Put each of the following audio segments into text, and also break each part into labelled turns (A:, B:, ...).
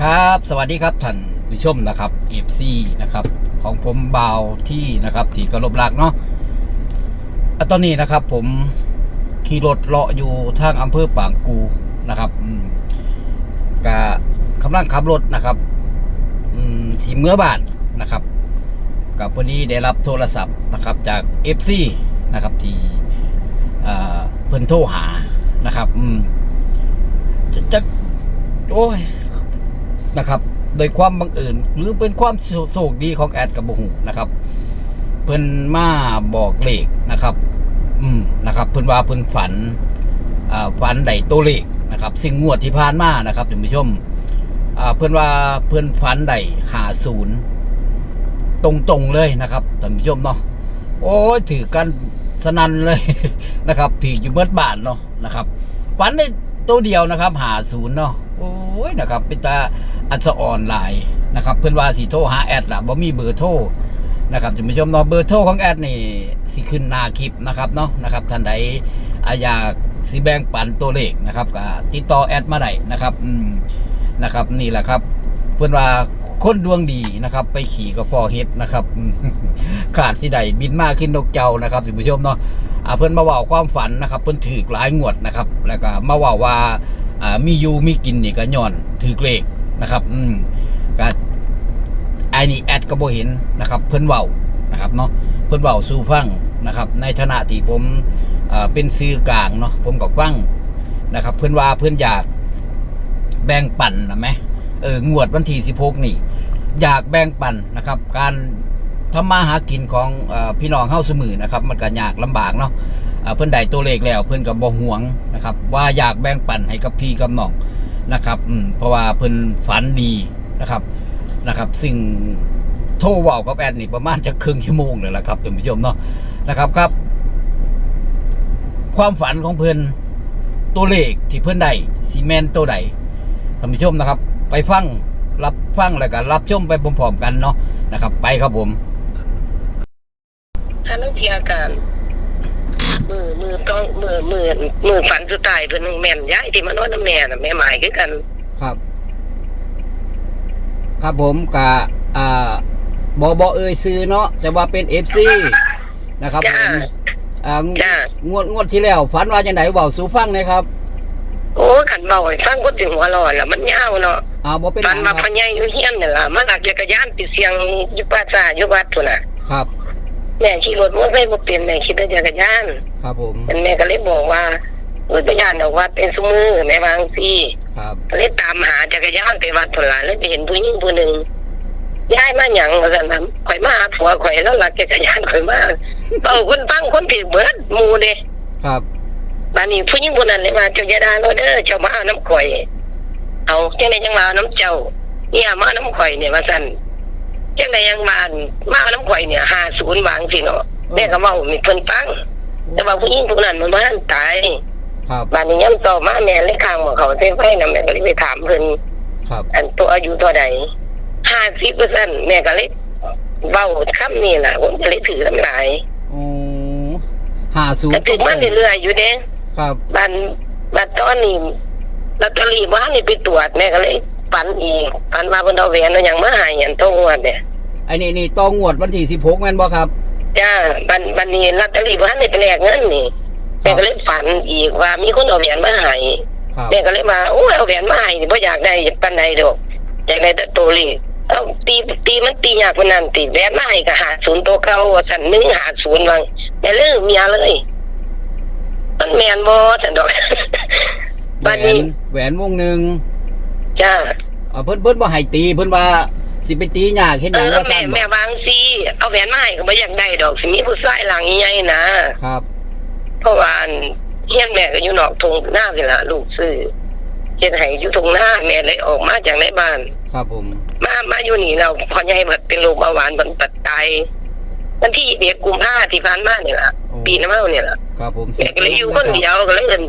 A: ครับ สวัสดีครับท่านผู้ชมนะครับเอฟซีนะครับ ของผมบาวที่นะครับที่กระลบรักเนาะอะตอนนี้นะครับ ผมขี่รถเลาะอยู่ทางอำเภอปางกูนะครับกะกำลังขับรถนะครับอืมสีเมื่อบานนะครับ กับวันนี้ได้รับโทรศัพท์นะครับจาก FC นะครับที่เอ่อเพิ่นโทรหานะครับ อืมจะจะโอ้ย นะครับโดยความบังเอิญหรือเป็นความโชคดีของแอดกับบุหูนะครับเพิ่นมาบอกเลขนะครับ อืมนะครับเพิ่นว่าเพิ่นฝันอ่าฝันใดตัวเลขนะครับสิ่งงวดที่ผ่านมานะครับท่านผู้ชมอ่าเพิ่นว่าเพิ่นฝันใดหาศูนย์ตรงๆเลยนะครับท่านผู้ชมเนาะโอ้ยถือกันสนันเลยนะครับถืออยู่เบิดบาทเนาะนะครับฝันได้ตัวเดียวนะครับหาศูนย์เนาะ โอ้ยนะครับเป็นตาอันสะออนหลายนะครับ เพื่อนว่าสิโทรหาแอดล่ะบ่มีเบอร์โทรนะครับท่านผู้ชมเนาะเบอร์โทรของแอดนี่สิขึ้นหน้าคลิปนะครับเนาะนะครับท่านใดอายากสิแบ่งปันตัวเลขนะครับก็ติดต่อแอดมาได้นะครับอืมนะครับนี่แหละครับ เพื่อนว่าคนดวงดีนะครับ ไปขี่ก็พอเฮ็ดนะครับ ขาดสิใดบินมากขึ้นนกเจ้านะครับท่านผู้ชมเนาะอาเพื่อนมาว่าความฝันนะครับ เพื่อนถือหลายงวดนะครับ แล้วก็มาว่าว่า อ่ามีอยู่มีกินนี่ก็ย้อนถือเกลขนะครับ อืมก็ไอ้นี่แอดก็บ่เห็นนะครับ เพิ่นเว้านะครับเนาะเพิ่นเว้าสู่ฟังนะครับ ในฐานะที่ผมเอ่อเป็นสื่อกลางเนาะผมก็ฟังนะครับ เพิ่อนว่าเพิ่อนอยากแบ่งปันนะแหมเอองวดวันที่16นี่ อยากแบ่งปันนะครับ การทำมาหากินของอพี่น้องเฮาซุมือนะครับ มันก็ยากลำบากเนาะ เอ่อนได้ตัวเลขแล้วเพิ่อนก็บ่ห่วงนะครับ ว่าอยากแบ่งปันให้กับพี่กับน้องนะครับเพราะว่าเพิ่อนฝันดีนะครับนะครับซึ่งโทรว้ากับแอดนี่ประมาณจะครึ่งชั่วโมงเลยละครับท่านผู้ชมเนาะนะครับครับ ความฝันของเพิ่อนตัวเลขที่เพิ่อนได้ซีเมนตัวใดท่านผู้ชมนะครับ ไปฟังรับฟังแล้วก็รับชมไปพร้อมๆกันเนาะนะครับ ไปครับผม
B: ถ้านักเทียการ มือมือต้องมือมือมือฝันสุดท้ายเพิ่นแม่นย้ายที่มานอนน้ำแม่น่ะแม่หมายคือกัน
A: ครับ ครับผมกะอ่าบอบอเอ่ยซื้อเนาะจะว่าเป็นเอฟซีนะครับผ
B: จ้า
A: มอ่าง
B: จ้า ง
A: วดงวดที่แล้วฝันว่าจังไดเว้าสู่ฟังหนะครับ
B: โอ้ขันเบาให้ฟังคนถึงหัวเร้อนแล้วมันยาวเนาะ
A: อ่าบ่เป็นห
B: ฝั
A: ยั
B: น
A: ง
B: มา
A: ค
B: พ
A: รับ
B: ญายอยู่เฮียนนี่ล่ะมาหลักจักรยานไปเสียงอยู่ป่าซ่าอยู่วัดพุ่นน่ะ
A: ครับ
B: แม่ขี่รถมอเตอร์ไซค์บ่เป็นแม่ขี่แต่จักรยาน
A: ครับผม
B: แม่ก็เลยบอกว่าเอ้ยไปย่านออกวัดเป็นซุมือแม่วาจั่งซี่
A: ครับ
B: ก็เลยตามหาจักรยานไปวัดพุ่นล่ะแล้วไปเห็นผู้หญิงผู้หนึงย้ายมาหยังว่าซั่นน่ะข่อยมาหาผัวข่อยแล้วหลักจักรยานข่อยมาเป้าคนฟังคนผิดเบิดหมู่เด้
A: ครับ
B: บ้านนี้ผู้หญิงคนนั้นเลยว่าเจ้าอย่าด่าเราเด้อเจ้ามาเอาน้ำข่อย เอาจังไดยังมาเอาน้ำเจ้าเนี่ยมาเอาน้ำข่อยเนี่ยว่าซั่น จังไดยังมาอันมาเอาน้ำข่อยเนี่ย50บางสิเนาะแม่ก็เว้ามีเพิ่นฟังแต่ว่าผู้หญิงผู้นั้นมันบ่ทันตาย
A: ครับ
B: บ้านนี้ยามเช้ามาแม่เลยข้างบ่เขาเส้นไฟนำแม่ก็เลยไปถามเพิ่น
A: ครับ
B: อันตัวอายุเท่าใด50%แม่ก็เลยเว้าคำนี้ล่ะผมก็เลยถือน้ำลาย
A: โอ้ห้าศูน
B: ก็
A: ย์
B: ถือมาเรื่อยๆอยู่เด้
A: ครับ
B: บันบันตอนนี้ลอตเตอรี่บ้านนี่ไปตรวจแม่ก็เลยฝันอีกฝันว่าเพิ่นเอาแหวนเอาหยังมาให้อันต้องงวดเนี่ย
A: ไอ้นี่นี่ต้องงวดวันที่16แม่นบ่ครับ
B: จ้าบันบันนี้ลอตเตอรี่บ้านนี่ไปแลกเงินนี่
A: ครั
B: แม่
A: บ
B: ก็เลยฝันอีกว่ามีคนเอาแหวนมาให้
A: ครับ
B: แม่ก็เลยมาโอ้ยเอาแหวนมาให้นี่บ่อยากได้ปานใดดอกอยากได้แต่ตัวเลขเอาตีตีมันตียากกว่านั้นตีแหวนมาให้ก็หาศูนย์ตัวเก่าว่าซั่น1หาศูนย์วังแต่ลืมเมียเลย มันแม่นบ่ซั่นดอก
A: แหว
B: บัดนี้
A: นแหวนวงหนึ่ง
B: จ้า
A: อ่าเพิ่นเพิ่นบ่ให้ตีเพิ่นว่า สิไปตียากเฮ็ดห
B: เอ
A: ยัง
B: อ
A: ว่า
B: แม่
A: ซั่นบ่
B: แม่วางซีเอาแหวนมาให้ก็บ่อยากได้ดอกสิมีผู้ชายหลังใหญ่ๆนะครับ เพราะว่าอันเฮียนแม่ก็อยู่นอกทุ่งหน้านี่ล่ะลูกซื้อเฮ็ดให้อยู่ทุ่งหน้าแม่เลยออกมาจากในบ้าน
A: ครับผม
B: มามาอยู่นี่เราพอใหญ่เบิดเป็นโรคเบาหวานเพิ่นตัดตายวันที่เด็กกุมภาที่ผ่านมานี่ล่ะปีน้ำเมาเนี่ยล่ะ
A: ครับผม
B: แม่ก็เลยอยู่คนเดียวก็เลยเอิ้น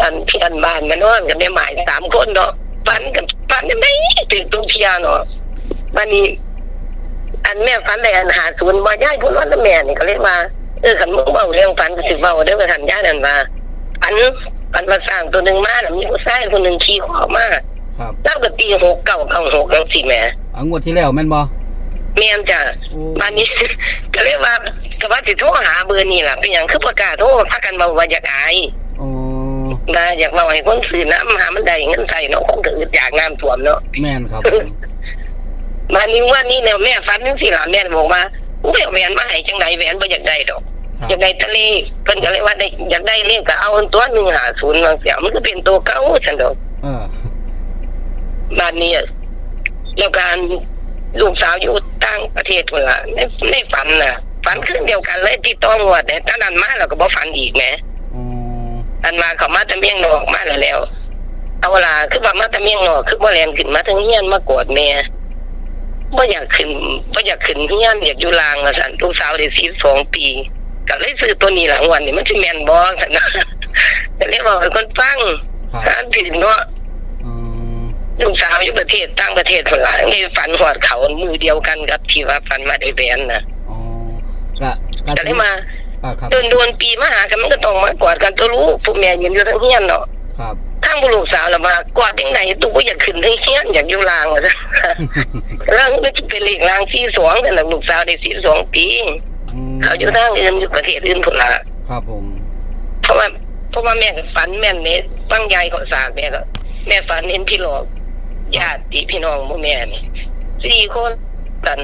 B: อันพี่อันบ้านมานอนกันแม่หมายสามคนเนาะฝันกันฝันยังไงถึงตรงเทียเนาะ วันนี้ อันแม่ฝันได้อันหาศูนย์บ่ย้ายพูดว่าแล้วแม่นี่ก็เลยว่าเออคันมึงเว้าเรื่องฝันก็สิเว้าเด้อว่าท่านย่านั่นว่าฝันฝันว่าสร้างตัวหนึงมาน่ะมีผู้ชายคนหนึงขี่คอมา
A: ครับ
B: แล้วก็ตีหกเก้าเก้าหกจังสี่แหม่
A: อ่างวดที่แล้วแม่นบ่
B: แม่นจ้ะ
A: โอ้
B: บ้านนี้ก็เลยว่าก็ว่าสิโทรหาเบอร์นี่ล่ะเป็นหยังคือประกล้าศโทรพากันเว้าว่าอยากอาย
A: โอ้
B: นะอยากเว้าให้คนซื้อน้ำหามันได้เงินใส่เนาะคงก็อึดอยากน้ำท่วมเนาะ
A: แม่นครับผ ม
B: บ้านนี้ว่านี่แนวแม่ฝันจังซี่ล่ะแม่บอกว่าอุ้ยเอาแหวนมาให้จังไดแหวนบ่อยากได้ดอก
A: ครับ
B: อยากได้ทะเลเพิ่นก็เลยว่าได้อยากได้เลขก็เอาอันตัว150บางเสียมันก็เป็นตัวเก่าซั่นดอก
A: เออ
B: บ้านนี้แล้วการลูกสาวอยู่ต่างประเทศพุ่นล่ะในในฝันน่ะ ฝันคืนเดียวกันเลยที่ต้องวดเนี่ยตอนนั้นมาแล้วก็บ่ฝันอีกแหม
A: โอ้
B: อันมาเขามาแตะเมียงนอกมาแล้วแล้วเอาล่ะคือว่ามาแตะเมียงนอกคือบ่แลนขึ้นมาทั้งเฮียนมากอดแม่ บ่อยากขึ้นบ่อยากขึ้นเฮียนอยากอยู่ลางว่าซั่นลูกสาวได้12ปีก็เลยซื้อตัวนี้ล่ะงวันนี้มันสิแม่นบ่ซั่นนะก็เลยบอกให้คนฟัง
A: ครับ
B: ถ้าถึงเนาะ
A: อืม
B: ลูกสาวอยู่ประเทศต่างประเทศคนละนี่ฝันหอดเขามือเดียวกันกับที่ว่าฝันมาได้แบนนะ
A: อ๋อก็ก็
B: จะได้มา
A: อ่าครับ
B: เดินดวนปีมาหากันมันก็ต้องมากอดกันตัวรู้ผู้แม่ยืนอยู่ทั้งเฮียนเนาะ
A: ครับ
B: ทั้งบุลูกสาวละมากอดยังไงตู้ก็อยากขึ้นทั้งเฮียนอยากอยู่ลางว่าซะแล้วมันจะเป็นเลขลางที่สองแต่ละลูกสาวได้สี่สองปี
A: อืม
B: เขาอยู่ทางอื่นอยู่ประเทศอื่นคนละ
A: ครับผม
B: เพราะว่าเพราะว่าแม่ก็ฝันแม่นเนี่ยบางยายก็สากแม่ก็แม่ฝันเห็นพี่หลอกญาติพี่น้องพวกแม่นี่สี่คนกัน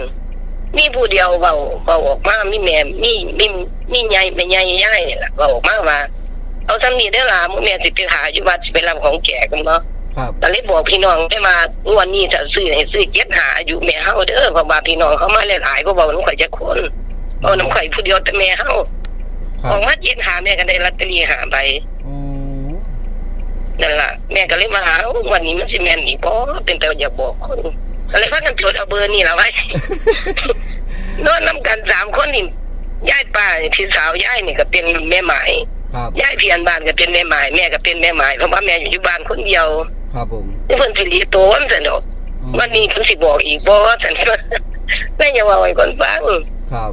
B: มีผู้เดียวเบาเบาออกมามีแม่มีมีมีใหญ่แม่ใหญ่ย่ายนี่แหละเบาออกมาว่าเอา สำนีได้อล่ะมึงแม่สิไปหาอยู่วัดสิไปรับของแก่กันเนาะ
A: ครับ
B: แต่เลยบอกพี่น้องได้มางวดนี้ถ้าซื้อให้ซื้อเจ็ดหาอายุแม่เฮาเด้อเพราะว่าพี่น้องเขามาหลายๆก็บอกน้ำข่อยจะคนเอาน้ำข่อยผู้เดียวแต่แม่เฮา
A: ครั
B: อบอกมาเจ็ดหาแม่ก็ได้ลอตเตอรี่หาใบ
A: โอ้
B: นั่นล่ะแม่ก็เลยมาหาวันนี้มันสิแม่นอีกบ่เป็นแต่อยากบอกคนก็เลยพากันจดเอาเบอร์นี่ล่ะไว้นอนนํกันสามคนนี่ยายป้าพี่สาวยายนี่ก็เป็นแม่หมาย
A: ครับ
B: ยายเพียนบ้านก็เป็นแม่หมายแม่ก็เป็นแม่หมายเพราะว่าแม่อยู่ที่บ้านคนเดียว
A: ครับผม
B: นี่เพิ่นสิรีโตนซั่นดอก
A: อืม
B: วันนี้เพิ่นสิบอกอีกบ่ซั่นแม่อย่าว่าไว้ก่อนฟัง
A: ครับ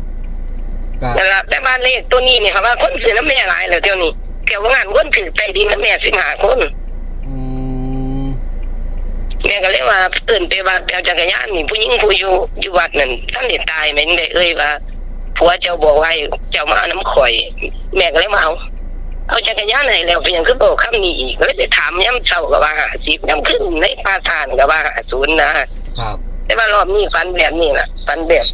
A: ก็
B: นั่นล่ะแต่บ้านเลขตัวนี้นี่ค่ะว่าคนซื้อน้ำแม่หลายแล้วเดี๋ยวนี้แกว่างานคนถือใต้ดินน้ำแม่15คน
A: อืม
B: แม่ก็เลยว่าเอิ่นไปว่าไปเอาจักรยานนี่ผู้หญิงผู้อยู่อยู่วัดนั่นท่านได้ตายแม่นได้เอ่ยว่าผัวเจ้าบอกว่าให้เจ้ามาเอาน้ำข่อย แม่ก็เลยมาเอา เอาจักรยานให้แล้วเป็นหยังคือบอกคำนี้อีกก็เลยไปถามย่ำเช้าก็ว่า50ย่ำขึ้นในปาทานก็ว่า50นะครับ แต่ว่ารอบนี้ฟันแบบนี้ล่ะฟันแบบ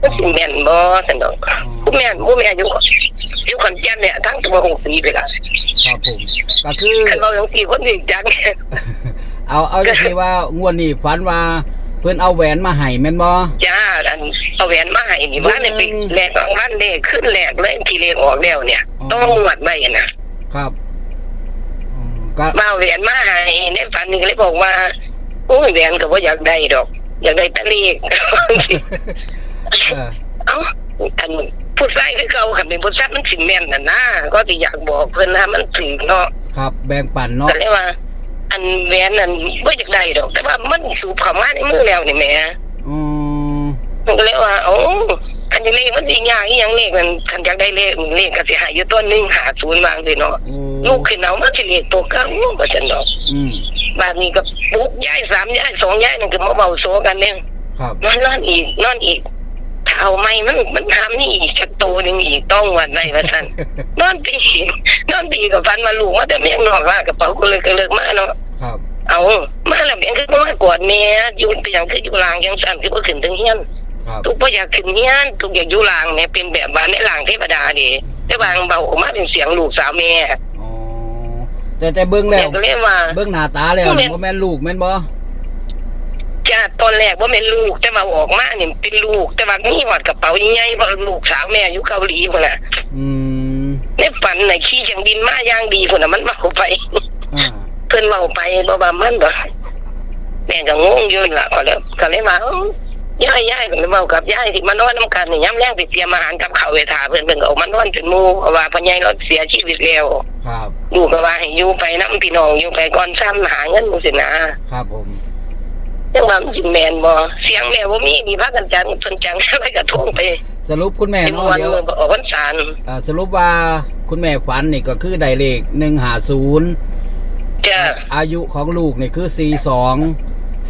B: ก็สิแม่นบ่ซั่นดอกผู้แม่นผู้แม่อยู่อยู่ขอนแก่นเนี่ยทั้งตัวหงสีไปละ
A: ครับผมก็คือ
B: คันเราจังซี่คนสิจักเนี่ย
A: เอาเอาจังซี่ว่างวดนี้ฝันว่า เพิ่นเอาแหวนมาให้แม่นบ่
B: จ้าอันเอาแหวนมาให้นี่ว่าเนี่ยไปแลกรางวัลเลขขึ้นแลกเลยที่เลขออกแล้วเนี่ย ต้องหวดไว้นะครับ
A: อืมก็
B: มาเอาแหวนมาให้ในฝันนี่ก็เลยบอกว่าโอ้ยแหวนก็บ่อยากได้ดอก อยากได้แต่เลข
A: เออ
B: เอ้าอันผู้ชายคือเขาคันเป็นผู้ชายมันสิแม่นน่ะนะก็สิอยากบอกเพิ่นนะมันถึงเนาะ
A: ครับ แบ่งปันเนาะ
B: ก็เลยว่า อันแหวนนั้นบ่อยากได้ดอก แต่ว่ามันสูบเข้ามาในมือแล้วนี่แหม่
A: อืม
B: มันก็เลยว่าโอ้คันจะเลขมันสิยากอีหยังเลขมันคันอยากได้เลขเลขก็สิหายอยู่ต้นหนึงหาศูนย์วางเลยเนาะ
A: โอ้
B: ลูกขึ้นเอามาสิเลขตัวเก่าบ่ซั่นดอก
A: อืม
B: บาดนี้ก็ปุ๊บย้ายสามย้ายสองย้ายนั่นก็มาเว้าโซกันเนี่ย
A: ครับ
B: นอนนอนอีกนอนอีกถ้า เอาไม่มันมันทำนี่อีกสักตัวหนึงอีกต้องวันไว้ว่าซั่นนอนตีนอนตีกับฟันมาลูกมาแต่เมียงนอกว่ากระเป๋าก็เลยก็เลิกมาเนาะ
A: ครับ
B: เอามาแล้วเมียงคือบ่มากอดแม่อยู่ไปอย่างคืออยู่ลางยังสั่นคือบ่ขึ้นถึงเฮียน
A: ครับ
B: ทุกบ่อยากขึ้นเฮียนทุกอยากอยู่ลางเนี่ยเป็นแบบว่าในลางเทวดาดิแต่บางเบาออกมาเป็นเสียงลูกสาวแม่
A: อ๋อ แต่แต่เบิ่ง
B: แม่
A: แล้ว
B: ก็เลยว่า
A: เบิ่งหน้าตาแล้ว
B: แม่น
A: บ่แม่นลูกแม่นบ่
B: จ้าตอนแรกว่าเป็นลูกแต่มาออกมาเนี่ยเป็นลูก แต่ว่ามีหอดกระเป๋าใหญ่ๆเพราะลูกสาวแม่อยู่เกาหลีพุ่นน่ะ
A: อืม
B: ในฝันน่ะขี่เครื่องบินมาอย่างดีพุ่นน่ะมันเมาไป
A: อ่า
B: เพิ่นเมาไปบ่ว่ามันบ่แม่ก็งงอยู่ล่ะก็เลยก็เลยว่าเอ้ายายยายก็เลยเว้ากับยายที่มานอนนํกันนี่ยามแลงสิเตรียมอาหารกับข้าวไว้ท่าเพิ่นเพิ่นก็เอามานอนเป็นหมู่เพราะว่าพ่อใหญ่เราเสียชีวิตแล้ว
A: ครับ
B: ลูกก็ว่าให้อยู่ไปนํพี่น้องอยู่ไปก่อนซ้ำหาเงินจังซี่นะครับ
A: ผม
B: จังว่ามันสิแม่นบ่เสียงแม่บ่มีมีพากันจังเพิ่นจังอะไรก็โทรไป
A: สรุปคุณแม่
B: เป็น
A: เนาะ
B: วัน
A: เดี๋ยว
B: มือออกพรรษา
A: อ่าสรุปว่าคุณแม่ฝันนี่ก็คือได้เลข150
B: จ้าจ้ะ
A: อายุของลูกนี่คือสี่สอง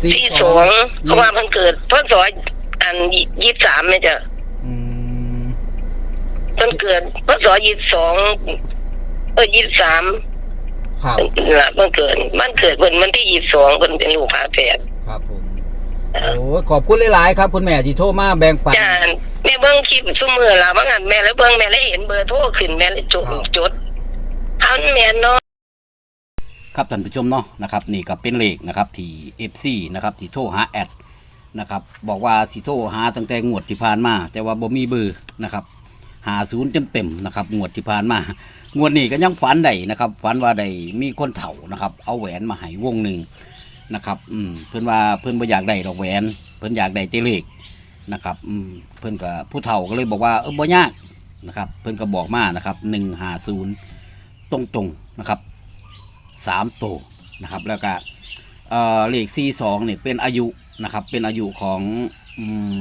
B: สี่สองเพราะว่ามันเกิดเพิ่นสอยอันยี่สามเนี่ยจ้ะ
A: อืม
B: เพิ่นเกิดเพิ่นสอยยี่สองเออยี่สาม
A: ครับ
B: ละเพิ่นเกิดมันเกิดเพิ่นวันที่ยี่สองเพิ่นเป็นลูกพาแฝด
A: ครับผมโอ้ยขอบคุณหลายๆครับ คุณแม่ที่โทรมาแบ่งปัน
B: จ้าแม่เบิ่งคลิปซุมือละว่างั้นแม่แล้วเบิ่งแม่แล้วเห็นเบอร์โทรขึ้นแม่เลยจด
A: ครับ
B: จดอันแม่นเนาะ
A: ครับท่านผู้ชมเนาะนะครับนี่ก็เป็นเลขนะครับที่ FC นะครับที่โทรหาแอดนะครับบอกว่าสิโทรหาตั้งแต่งวดที่ผ่านมา แต่ว่าบ่มีเบอร์นะครับหาศูนย์เต็มๆนะครับงวดที่ผ่านมางวดนี้ก็ยังฝันได้นะครับฝันว่าได้มีคนเฒ่านะครับเอาแหวนมาให้วงหนึ่ง นะครับ อืมเพิ่อนว่าเพิ่อนบ่อยากได้ดอกแหวน เพิ่อนอยากได้แต่เลขนะครับ อืมเพิ่อนก็ผู้เฒ่าก็เลยบอกว่าเออบ่ยากนะครับ เพิ่อนก็บอกมานะครับ150ตรงๆนะครับสามโตนะครับ แล้วก็เอ่อเลขสี่สองเนี่ยเป็นอายุนะครับ เป็นอายุของอืม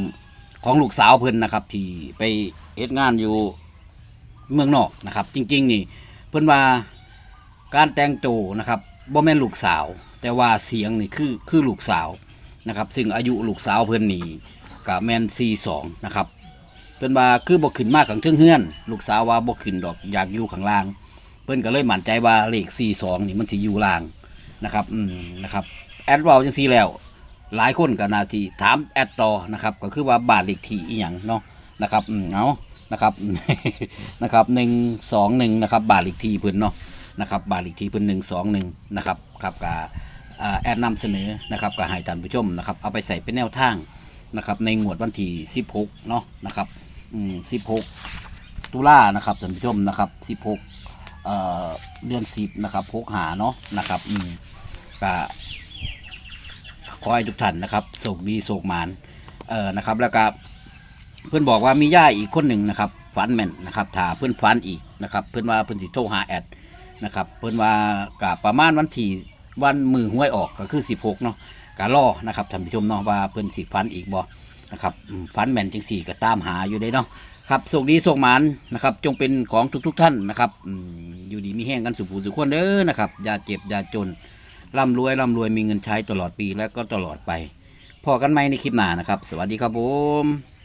A: ของลูกสาวเพิ่อนนะครับ ที่ไปเฮ็ดงานอยู่เมืองนอกนะครับ จริง ๆ นี่ เพิ่อนว่าการแต่งตัวนะครับบ่แม่นลูกสาว แต่ว่าเสียงนี่คือคือลูกสาวนะครับซึ่งอายุลูกสาวเพิ่อนนี่ก็แม่น42นะครับเพิ่นว่าคือบ่ขึ้นมากข้างเทิงเฮือน ลูกสาวว่าบ่ขึ้นดอกอยากอยู่ข้างล่าง เพิ่อนก็เลยหมั่นใจว่าเลข42นี่มันสิอยู่ล่างนะครับอืมนะครับแอดว้าจังซีแล้ว หลายคนก็นาสิถามแอดต่อนะครับก็คือว่าบานเลขที่อีหยังเนาะนะครับอืมเอานะครับนะครับ121นะครับบานเลขที่เพิ่อนเนาะนะครับบานเลขที่เพิ่อน121นะครับครับกา แอดนำเสนอนะครับก็ให้ท่านผู้ชมนะครับเอาไปใส่เป็นแนวทางนะครับในงวดวันที่16เนาะนะครับอืม16 ตุลานะครับท่านผู้ชมนะครับ16เอ่อเดือนสิบนะครับพกหาเนาะนะครับอืมก็ขอให้ทุกท่านนะครับโศกดีโศกหมานเอ่อนะครับแล้วก็เพื่อนบอกว่ามีย่าอีกคนหนึ่งนะครับฝันแมนนะครับถ้าเพื่อนฝันอีกนะครับเพื่อนว่าเพื่อนสิโทรหาแอดนะครับเพื่อนว่ากับประมาณวันที่ วันมือห้วยออกก็คือ 16เนาะกะรอนะครับท่านผู้ชมเนาะว่าเพื่นสิฝันอีกบ่นะครับอืมฝันแม่นจังสี่ก็ตามหาอยู่ได้เนาะครับสุขดีสุขหมานนะครับ จงเป็นของทุกๆทท่านนะครับอยู่ดีมีแห้งกันสุขูสุขคนเด้อนะครับอย่าเจ็บอย่าจนร่ำรวยร่ำรวยมีเงินใช้ตลอดปีและก็ตลอดไปพอกันไหมในคลิปหน้านะครับ สวัสดีครับผม